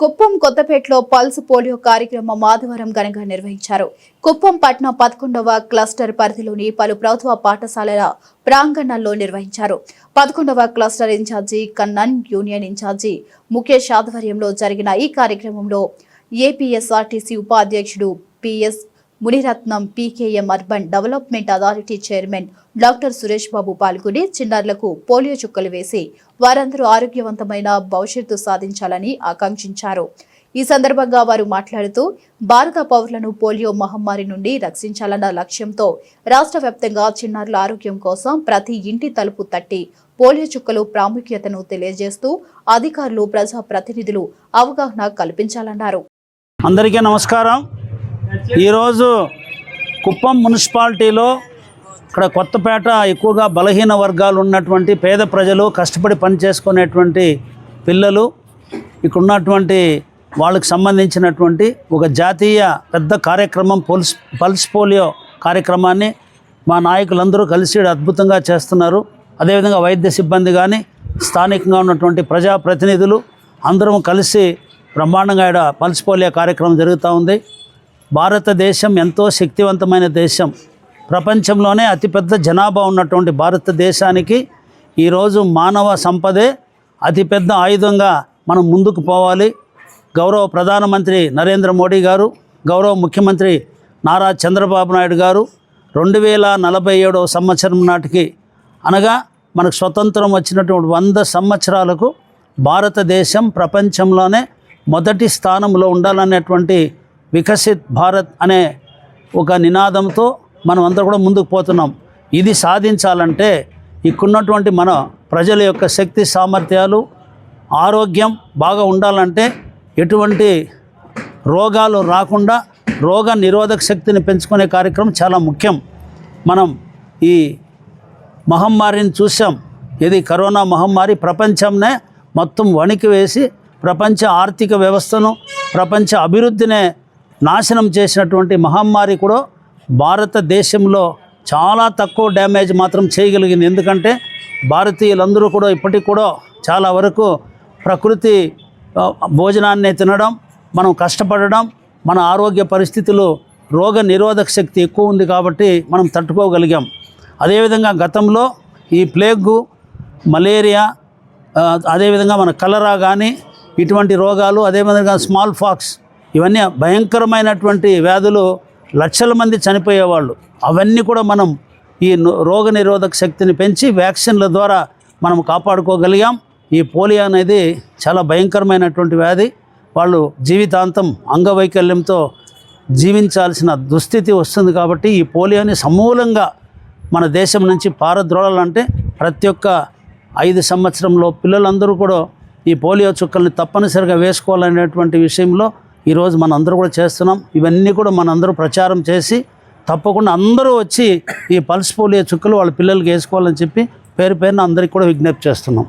కుప్పం కొత్తపేటలో pulse polio కార్యక్రమం ఆదివారం ఘనంగా నిర్వహించారు. కుప్పం పట్నం పదకొండవ క్లస్టర్ పరిధిలోని పలు ప్రభుత్వ పాఠశాలల ప్రాంగణాల్లో నిర్వహించారు. పదకొండవ cluster in-charge Kannan union in-charge Mukesh ఆధ్వర్యంలో జరిగిన ఈ కార్యక్రమంలో ఏపీఎస్ఆర్టీసీ ఉపాధ్యక్షుడు PS Muniratnam PKM urban development authority chairman doctor Suresh Babu పాల్గొని చిన్నారులకు పోలియో చుక్కలు వేసి వారందరూ ఆరోగ్యవంతమైన భవిష్యత్తు సాధించాలని ఆకాంక్షించారు. ఈ సందర్భంగా వారు మాట్లాడుతూ భారత పౌరులను పోలియో మహమ్మారి నుండి రక్షించాలన్న లక్ష్యంతో రాష్ట్ర వ్యాప్తంగా చిన్నారుల ఆరోగ్యం కోసం ప్రతి ఇంటి తలుపు తట్టి పోలియో చుక్కలు ప్రాముఖ్యతను తెలియజేస్తూ అధికారులు ప్రజా ప్రతినిధులు అవగాహన కల్పించాలన్నారు. అందరికీ నమస్కారం. ఈరోజు కుప్పం మున్సిపాలిటీలో ఇక్కడ కొత్తపేట ఎక్కువగా బలహీన వర్గాలు ఉన్నటువంటి పేద ప్రజలు కష్టపడి పని చేసుకునేటువంటి పిల్లలు ఇక్కడ ఉన్నటువంటి వాళ్ళకి సంబంధించినటువంటి ఒక జాతీయ పెద్ద కార్యక్రమం పల్స్ పల్స్ పోలియో కార్యక్రమాన్ని మా నాయకులందరూ కలిసి ఈడ అద్భుతంగా చేస్తున్నారు. అదేవిధంగా వైద్య సిబ్బంది కానీ స్థానికంగా ఉన్నటువంటి ప్రజాప్రతినిధులు అందరం కలిసి బ్రహ్మాండంగా ఇక్కడ పల్స్ పోలియో కార్యక్రమం జరుగుతూ ఉంది. భారతదేశం ఎంతో శక్తివంతమైన దేశం. ప్రపంచంలోనే అతిపెద్ద జనాభా ఉన్నటువంటి భారతదేశానికి ఈరోజు మానవ సంపదే అతిపెద్ద ఆయుధంగా మనం ముందుకు పోవాలి. గౌరవ ప్రధానమంత్రి నరేంద్ర మోడీ గారు గౌరవ ముఖ్యమంత్రి నారా చంద్రబాబు నాయుడు గారు రెండు వేల నలభై ఏడవ సంవత్సరం నాటికి అనగా మనకు స్వతంత్రం వచ్చినటువంటి వంద సంవత్సరాలకు భారతదేశం ప్రపంచంలోనే మొదటి స్థానంలో ఉండాలనేటువంటి వికసిత్ భారత్ అనే ఒక నినాదంతో మనం అంతా కూడా ముందుకు పోతున్నాం. ఇది సాధించాలంటే ఇక్కడున్నటువంటి మన ప్రజల యొక్క శక్తి సామర్థ్యాలు ఆరోగ్యం బాగా ఉండాలంటే ఎటువంటి రోగాలు రాకుండా రోగ నిరోధక శక్తిని పెంచుకునే కార్యక్రమం చాలా ముఖ్యం. మనం ఈ మహమ్మారిని చూసాం. ఇది కరోనా మహమ్మారి ప్రపంచంనే మొత్తం వణికి వేసి ప్రపంచ ఆర్థిక వ్యవస్థను ప్రపంచ అభివృద్ధినే నాశనం చేసినటువంటి మహమ్మారి కూడా భారతదేశంలో చాలా తక్కువ డ్యామేజ్ మాత్రం చేయగలిగింది. ఎందుకంటే భారతీయులందరూ కూడా ఇప్పటికి కూడా చాలా వరకు ప్రకృతి భోజనాన్ని తినడం మనం కష్టపడడం మన ఆరోగ్య పరిస్థితులు రోగ నిరోధక శక్తి ఎక్కువ ఉంది కాబట్టి మనం తట్టుకోగలిగాం. అదేవిధంగా గతంలో ఈ ప్లేగు మలేరియా అదేవిధంగా మన కలరా కానీ ఇటువంటి రోగాలు అదేవిధంగా స్మాల్ ఫాక్స్ ఇవన్నీ భయంకరమైనటువంటి వ్యాధులు లక్షల మంది చనిపోయేవాళ్ళు. అవన్నీ కూడా మనం ఈ రోగ నిరోధక శక్తిని పెంచి వ్యాక్సిన్ల ద్వారా మనం కాపాడుకోగలిగాం. ఈ పోలియో అనేది చాలా భయంకరమైనటువంటి వ్యాధి. వాళ్ళు జీవితాంతం అంగవైకల్యంతో జీవించాల్సిన దుస్థితి వస్తుంది కాబట్టి ఈ పోలియోని సమూలంగా మన దేశం నుంచి పారద్రోళాలంటే ప్రతి ఒక్క ఐదు సంవత్సరంలో పిల్లలందరూ కూడా ఈ పోలియో చుక్కల్ని తప్పనిసరిగా వేసుకోవాలనేటువంటి విషయంలో ఈరోజు మన అందరూ కూడా చేస్తున్నాం. ఇవన్నీ కూడా మనందరూ ప్రచారం చేసి తప్పకుండా అందరూ వచ్చి ఈ పల్స్ పోలియో చుక్కలు వాళ్ళ పిల్లలకి వేసుకోవాలని చెప్పి పేరు పేరున అందరికీ కూడా విజ్ఞప్తి చేస్తున్నాం.